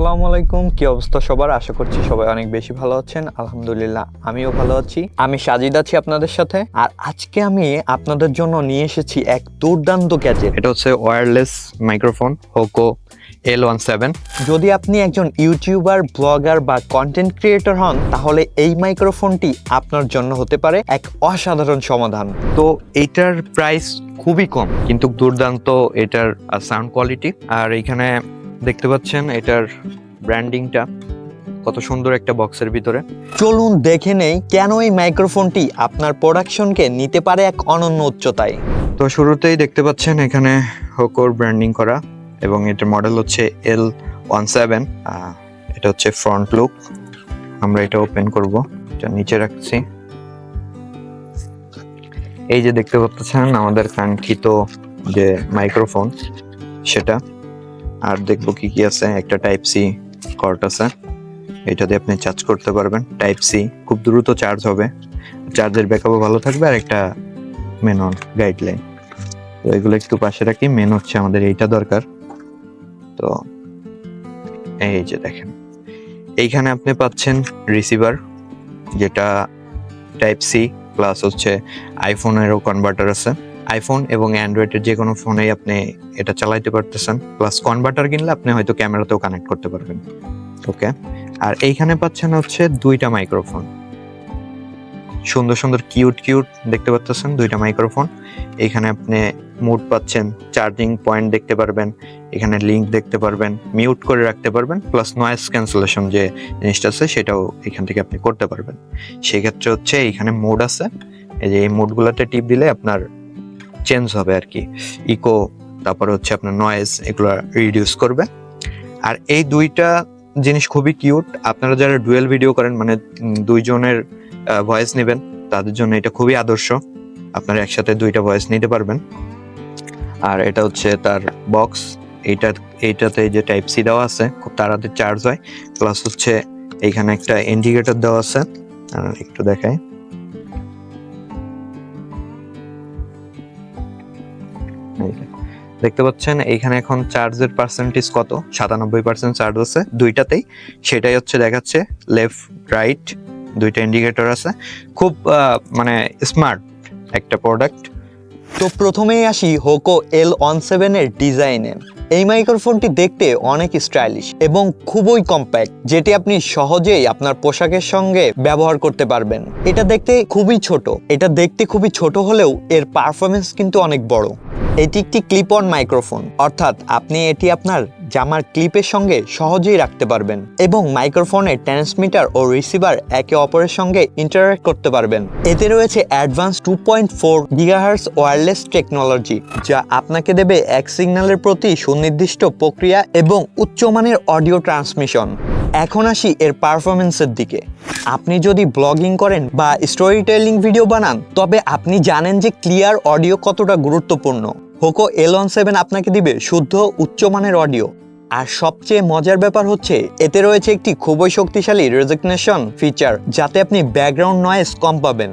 আসসালামু আলাইকুম। কি অবস্থা সবার? আশা করছি সবাই অনেক বেশি ভালো আছেন। আলহামদুলিল্লাহ আমিও ভালো আছি। আমি সাজিদ আছি আপনাদের সাথে। আর আজকে আমি আপনাদের জন্য নিয়ে এসেছি এক দুর্দান্ত গ্যাজেট। এটা হচ্ছে wireless microphone Hoco L one seven যদি আপনি একজন ইউটিউবার ব্লগার বা কন্টেন্ট ক্রিয়েটর হন তাহলে এই মাইক্রোফোনটি আপনার জন্য হতে পারে এক অসাধারণ সমাধান। তো এটার প্রাইস খুবই কম কিন্তু দুর্দান্ত এটার সাউন্ড কোয়ালিটি আর এইখানে দেখতে পাচ্ছেন এটার ব্র্যান্ডিংটা কত সুন্দর একটা বক্সের ভিতরে। চলুন দেখে নেই কেন এই মাইক্রোফোনটি আপনার প্রোডাকশনকে নিতে পারে এক অনন্য উচ্চতায়। তো শুরুতেই দেখতে পাচ্ছেন এখানে হোকোর ব্র্যান্ডিং করা এবং এটার মডেল হচ্ছে এল ওয়ান সেভেন এটা হচ্ছে ফ্রন্ট লুক আমরা এটা ওপেন করব এটা নিচে রাখছি। এই যে দেখতে পাচ্ছেন আমাদের কাঙ্ক্ষিত যে মাইক্রোফোন সেটা। আর দেখব কি কি আছে। একটা টাইপ সি কর্ট আছে। এটা দিয়ে আপনি চার্জ করতে পারবেন। টাইপ সি খুব দ্রুত চার্জ হবে। চার্জের ব্যাকআপও ভালো থাকবে আর একটা মেনন গাইডলাইন তো এগুলো একটু পাশে রাখি। মেন হচ্ছে আমাদের এইটা দরকার। তো এই যে দেখেন। এইখানে আপনি পাচ্ছেন রিসিভার যেটা টাইপ সি প্লাস হচ্ছে আইফোনেরও কনভার্টার আছে। আইফোন এবং অ্যান্ড্রয়েডের যে কোনো ফোনেই আপনি এটা চালাইতে পারতেছেন। প্লাস কনভার্টার কিনলে আপনি হয়তো ক্যামেরাতেও কানেক্ট করতে পারবেন। ওকে আর এইখানে পাচ্ছেন হচ্ছে দুইটা মাইক্রোফোন সুন্দর সুন্দর কিউট কিউট দেখতে পাচ্ছেন দুইটা মাইক্রোফোন এখানে আপনি মুড পাচ্ছেন চার্জিং পয়েন্ট দেখতে পারবেন, এখানে লিংক দেখতে পারবেন মিউট করে রাখতে পারবেন প্লাস নয়েস ক্যান্সেলেশন যে জিনিসটা আছে সেটাও এখান থেকে আপনি করতে পারবেন। সেক্ষেত্রে হচ্ছে এখানে মোড আছে। এই যে এই মোডগুলোতে টিপ দিলে আপনার চেঞ্জ হবে আর কি। ইকো তারপর হচ্ছে আপনার নয়েজ এগুলো রিডিউস করবে। আর এই দুইটা জিনিস খুবই কিউট আপনারা যারা ডুয়েল ভিডিও করেন মানে দুইজনের ভয়েস নেবেন, তাদের জন্য এটা খুবই আদর্শ। আপনারা একসাথে দুইটা ভয়েস নিতে পারবেন। আর এটা হচ্ছে তার বক্স এইটা, এইটাতে যে টাইপ সি দেওয়া আছে, খুব তাড়াতাড়ি চার্জ হয়। প্লাস হচ্ছে এইখানে একটা ইন্ডিকেটর দেওয়া আছে। একটু দেখাই। দেখতে পাচ্ছেন এখানে এখন চার্জের পার্সেন্টেজ কত? সাতানব্বই পার্সেন্ট চার্জ আছে দুইটাতেই। সেটাই হচ্ছে দেখাচ্ছে লেফট রাইট দুইটা ইন্ডিকেটর আছে। খুব মানে স্মার্ট একটা প্রোডাক্ট তো প্রথমেই আসি হোকো এল ওয়ান সেভেনের ডিজাইনে এই মাইক্রোফোনটি দেখতে অনেক স্টাইলিশ এবং খুবই কম্প্যাক্ট, যেটি আপনি সহজেই আপনার পোশাকের সঙ্গে ব্যবহার করতে পারবেন। এটা দেখতে খুবই ছোট। এটা দেখতে খুবই ছোট হলেও এর পারফরমেন্স কিন্তু অনেক বড়। এটি একটি ক্লিপ অন মাইক্রোফোন, অর্থাৎ আপনি এটি আপনার জামার ক্লিপের সঙ্গে সহজেই রাখতে পারবেন এবং মাইক্রোফোনের ট্রান্সমিটার ও রিসিভার একে অপরের সঙ্গে ইন্টারাক্ট করতে পারবেন। এতে রয়েছে advance two point four gigahertz wireless technology যা আপনাকে দেবে এক সিগন্যালের প্রতি সুনির্দিষ্ট প্রক্রিয়া এবং উচ্চমানের অডিও ট্রান্সমিশন এখন আসি এর পারফরমেন্সের দিকে। আপনি যদি ব্লগিং করেন বা স্টোরি টেলিং ভিডিও বানান, তবে আপনি জানেন যে ক্লিয়ার অডিও কতটা গুরুত্বপূর্ণ। হোকো এল ওয়ান সেভেন আপনাকে দিবে শুদ্ধ, উচ্চমানের অডিও আর সবচেয়ে মজার ব্যাপার হচ্ছে, এতে রয়েছে একটি খুবই শক্তিশালী রেজিগনেশন ফিচার যাতে আপনি ব্যাকগ্রাউন্ড নয়েজ কম পাবেন।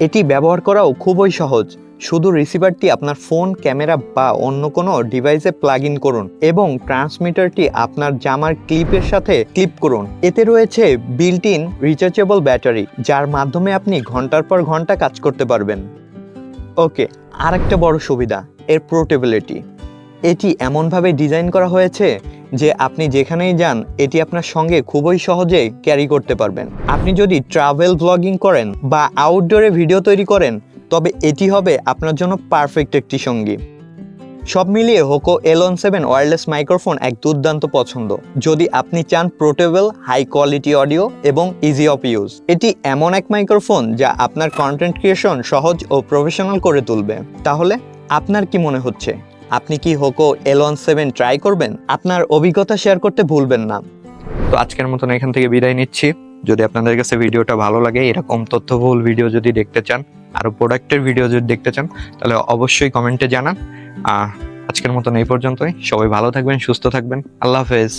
এটি ব্যবহার করাও খুবই সহজ। শুধু রিসিভারটি আপনার ফোন ক্যামেরা বা অন্য কোনো ডিভাইসে প্লাগ ইন করুন এবং ট্রান্সমিটারটি আপনার জামার ক্লিপের সাথে ক্লিপ করুন। এতে রয়েছে বিল্ট ইন রিচার্জেবল ব্যাটারি যার মাধ্যমে আপনি ঘণ্টার পর ঘণ্টা কাজ করতে পারবেন। ওকে, আরেকটা বড় সুবিধা, এর পোর্টেবিলিটি এটি এমনভাবে ডিজাইন করা হয়েছে যে আপনি যেখানেই যান, এটি আপনার সঙ্গে খুবই সহজে ক্যারি করতে পারবেন। আপনি যদি ট্রাভেল ব্লগিং করেন বা আউটডোরে ভিডিও তৈরি করেন, তবে এটি হবে আপনার জন্য পারফেক্ট একটি সঙ্গী। সব মিলিয়ে Hoco L one seven wireless microphone এক দুর্দান্ত পছন্দ। যদি আপনি চান পোর্টেবল, হাই কোয়ালিটি অডিও এবং ইজি অফ ইউজ, এটি এমন এক মাইক্রোফোন যা আপনার কন্টেন্ট ক্রিয়েশন সহজ ও প্রফেশনাল করে তুলবে। তাহলে আপনার কি মনে হচ্ছে? আপনি কি হোকো এলন সেভেন ট্রাই করবেন? আপনার অভিজ্ঞতা শেয়ার করতে ভুলবেন না। তো আজকের মতন এখান থেকে বিদায় নিচ্ছি। যদি আপনাদের কাছে ভিডিওটা ভালো লাগে, এরকম তথ্যবহুল ভিডিও যদি দেখতে চান আরও প্রোডাক্টের ভিডিও যদি দেখতে চান, তাহলে অবশ্যই কমেন্টে জানান। আজকের মতন এই পর্যন্তই। সবাই ভালো থাকবেন, সুস্থ থাকবেন। আল্লাহ হাফেজ।